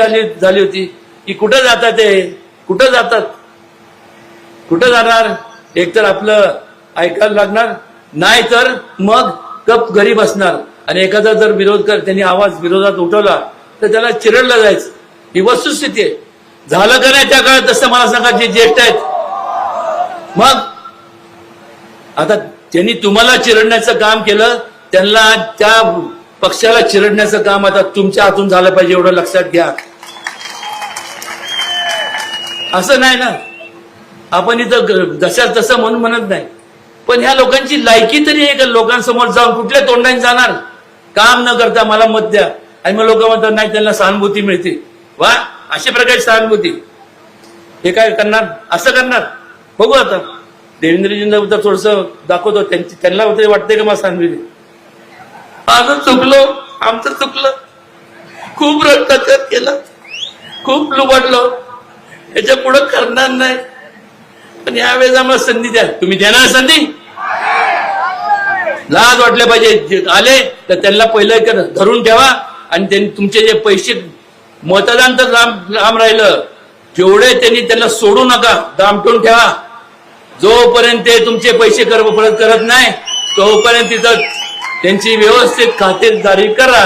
परिस्थिती झाली झाली होती. की कुठं जातात ते? कुठं जातात? कुठं जाणार? एकतर आपलं ऐकायला लागणार. नाही तर मग कप घरी बसणार. आणि एखादा जर विरोध कर त्यांनी आवाज विरोधात उठवला तर त्याला चिरडलं जायचं. ही वस्तुस्थिती आहे. झालं का नाही त्या काळात? तसं मला सांगा जे ज्येष्ठ आहेत. मग? आता त्यांनी तुम्हाला चिरडण्याचं काम केलं त्यांना त्या पक्षाला चिरडण्याचं काम आता तुमच्या हातून झालं पाहिजे एवढं लक्षात घ्या. असं नाही ना. आपण इथं ग- जशा तसं म्हणून म्हणत नाही. पण ह्या लोकांची लायकी तरी आहे. का लोकांसमोर जाऊन कुठल्या तोंडाने जाणार? काम न करता मला मत द्या. आणि मग लोक म्हणतात नाही त्यांना सहानुभूती मिळते. वा अशा प्रकारची सहानुभूती. हे काय करणार? असं करणार? बघू आता. देवेंद्रजींना तर थोडस दाखवतो. त्यांची त्यांना तरी वाटतंय का मला सहानुभूती? माझं चुकलो. आमचं चुकलं. खूप भ्रष्टाचार केला. खूप लुबडलो. याच्यापुढे करणार नाही. पण यावेळेस आम्हाला संधी द्या. तुम्ही देणार संधी? लाज वाटले पाहिजे. आले तर त्यांना पहिलं धरून ठेवा. आणि त्यांनी तुमचे जे पैसे मतदान तर लांब लांब राहिलं. जेवढे त्यांनी त्यांना सोडू नका दामटून ठेवा. जोपर्यंत ते तुमचे पैसे कर परत करत नाही तोपर्यंत तिथं त्यांची व्यवस्थित खातेदारी करा.